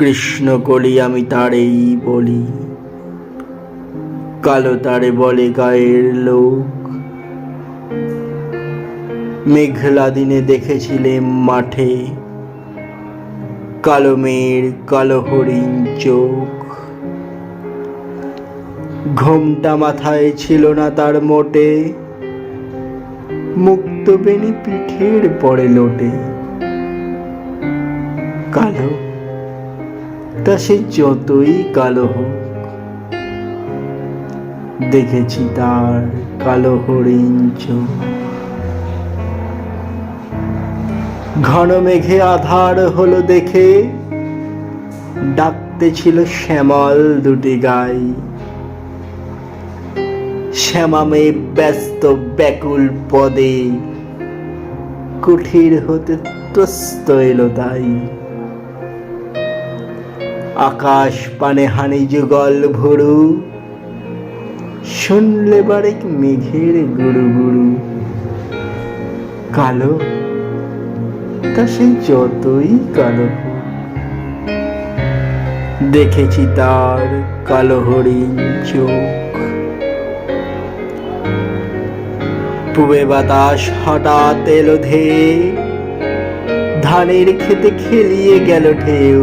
কৃষ্ণ কলি আমি তারেই বলি। কালো তারে বলে গায়ের লোক। মেঘলা দিনে দেখেছিলেম মাঠে। কালো মেয়ের কালো হরিণ চোখ। ঘোমটা মাথায় ছিল না তার মোটে। মুক্ত বেনি পিঠের পরে লোটে। কালো সে যতই কালো হোক, দেখেছি তার কালো হরিণ ঘন মেঘে আধার হলো দেখে, ডাকতে ছিল শ্যামল দুটি গাই। শ্যামামে ব্যস্ত ব্যাকুল পদে, কুঠির হতে ত্রস্ত এলো তাই। আকাশ পানে হানি যুগল ভরু। শুনলে বারেক মেঘের গুরু গুরু কালো, তা সে যতই কালো। দেখেছি তার কালো হরিণ চোখ। পুবে বাতাস হঠাৎ এলো ধেয়ে ধানের খেতে খেলিয়ে গেল ঢেউ।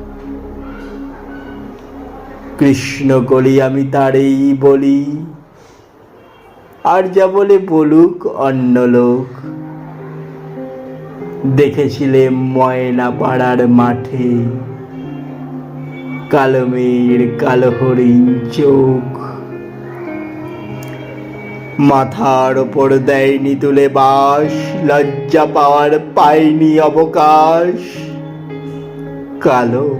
কৃষ্ণ কলি, আমি তারেই বলি। আর যা বলে বলুক অন্য লোক। দেখেছিলে ময়না পাড়ার মাঠে কালো মেয়ের কালো হরিণ চোখ। মাথার ওপর দেয়নি তুলে বাস, লজ্জা পাওয়ার পায়নি অবকাশ। কালো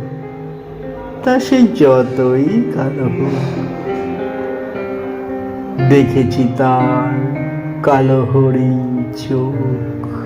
তা সে যতই কালো হোক। দেখেছি তার কালো হরিণ চোখ।